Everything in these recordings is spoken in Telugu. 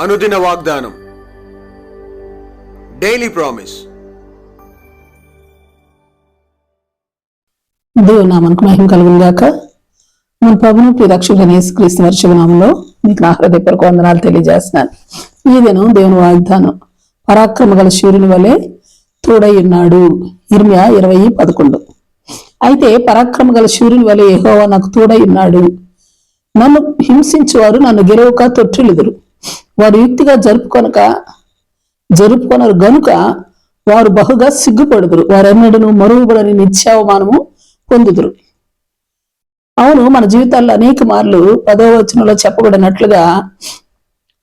అనుదిన వాగ్దానం. డైలీ ప్రామిస్ దేవుడు నామనకు మహిమ కలుగును గాక. మన ప్రభును ప్రియరక్షకుడైన యేసుక్రీస్తు వర్షనామంలో మీకు నా హృదయపూర్వక వందనాలు తెలియజేస్తున్నాను. ఈ దినం దేవుని వాగ్దానం. పరాక్రమ గల సూర్యుని వలె తోడై ఉన్నాడు. ఇర్మియా ఇరవై పదకొండు. అయితే పరాక్రమ గల సూర్యుని వలె యెహోవా నాకు తోడై ఉన్నాడు. నన్ను హింసించేవారు నన్ను గెలవక ఎదురు వారు యుక్తిగా జరుపుకొనక జరుపుకొనరు గనుక వారు బహుగా సిగ్గుపడుదురు. వారెన్నడను మరుగుబడని నిత్యావమానము పొందుదురు. అవును మన జీవితాల్లో అనేక మార్లు పదవచనంలో చెప్పబడినట్లుగా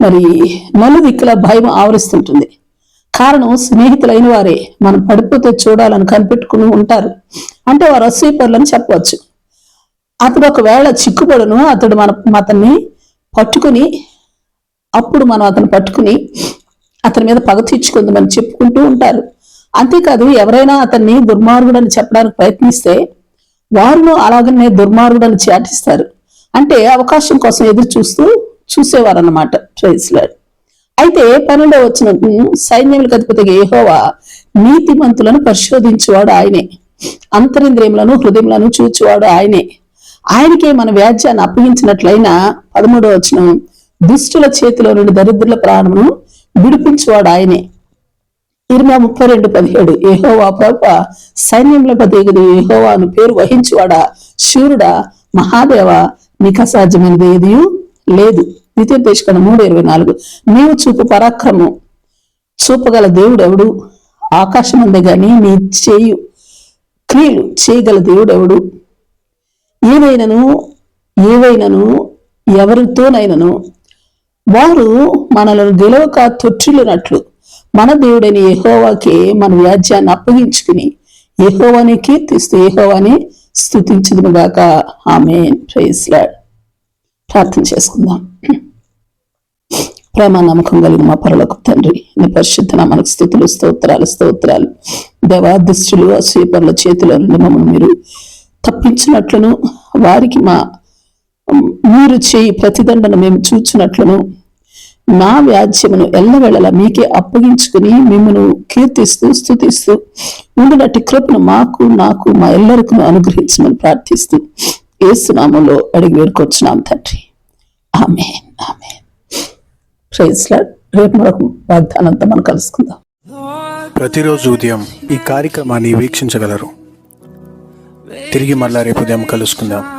మరి నలుదిక్కుల భయం ఆవరిస్తుంటుంది. కారణం స్నేహితులైన వారే మనం పడిపోతే చూడాలని కనిపెట్టుకుని ఉంటారు. అంటే వారు అసూయపరులని చెప్పవచ్చు. అతడు ఒకవేళ చిక్కుపడును అతడు మన అతన్ని పట్టుకుని అప్పుడు మనం అతను పట్టుకుని అతని మీద పగ తీర్చుకుందామని చెప్పుకుంటూ ఉంటారు. అంతేకాదు ఎవరైనా అతన్ని దుర్మార్గుడని చెప్పడానికి ప్రయత్నిస్తే వారిలో అలాగనే దుర్మార్గుడని చాటిస్తారు. అంటే అవకాశం కోసం ఎదురు చూస్తూ చూసేవారు అన్నమాట ట్రైస్లాడ్ అయితే పన్నెండో వచ్చిన సైన్యములకు అధిపతిగా ఏహోవా నీతిమంతులను పరిశోధించేవాడు ఆయనే. అంతరింద్రియములను హృదయములను చూచువాడు ఆయనే. ఆయనకే మన వ్యాజ్యాన్ని అప్పగించినట్లయినా పదమూడో వచ్చిన దుష్టుల చేతిలో నుండి దరిద్రుల ప్రాణమును విడిపించువాడు ఆయనే. ఇరవై ముప్పై రెండు పదిహేడు. ఏహోవా ప్రభ సైన్యంలో పదేగుడు ఏహోవా అను పేరు వహించువాడా? శూరుడా? మహాదేవ? నీకు అసాధ్యమైనది ఏది లేదు. ద్వితీయ దేశకడ మూడు ఇరవై నాలుగు. నీవు చూపు పరాక్రమం చూపగల దేవుడు ఎవడు ఆకాశం ఉంది కానీ నీ చేయు క్రియలు చేయగల దేవుడు ఎవడు ఏవైనను? ఏవైనను? ఎవరితోనైనను? వారు మనలను గెలవక తొట్టిల్లునట్లు. మన దేవుడైన యెహోవాకే మన వ్యాజ్యాన్ని అప్పగించుకుని యెహోవాని కీర్తిస్తూ యెహోవాని స్థుతించుదునుగాక ఆమె ప్రైస్లాడ్ ప్రార్థన చేసుకుందాం. ప్రేమ నమ్మకం కలిగిన మా పరలోక తండ్రి నీ పరిశుద్ధ మనకు స్థుతులు స్తోత్రాలు స్తోత్రాలు. దేవా అసూయ పనుల చేతిలో నుండి మమ్మల్ని మీరు తప్పించినట్లును వారికి మా మీరు చేయి ప్రతిదండన మేము చూచినట్లును నా వ్యాజ్యమును ఎల్లవేళలా మీకే అప్పగించుకుని మిమ్మను కీర్తిస్తూ స్థుతిస్తూ ఉండినట్టు కృపను మాకు నాకు మా ఎల్లరికీ అనుగ్రహించమని ప్రార్థిస్తూ ఏసునామంలో అడిగి వేడుకొచ్చున్నాం తండ్రి. ఆమె ఆమె ప్రైజ్లాడ్ రేపు మరొక వాగ్దానంతో మనం కలుసుకుందాం. ప్రతిరోజు ఉదయం ఈ కార్యక్రమాన్ని వీక్షించగలరు. తిరిగి మళ్ళా రేపు ఉదయం కలుసుకుందాం.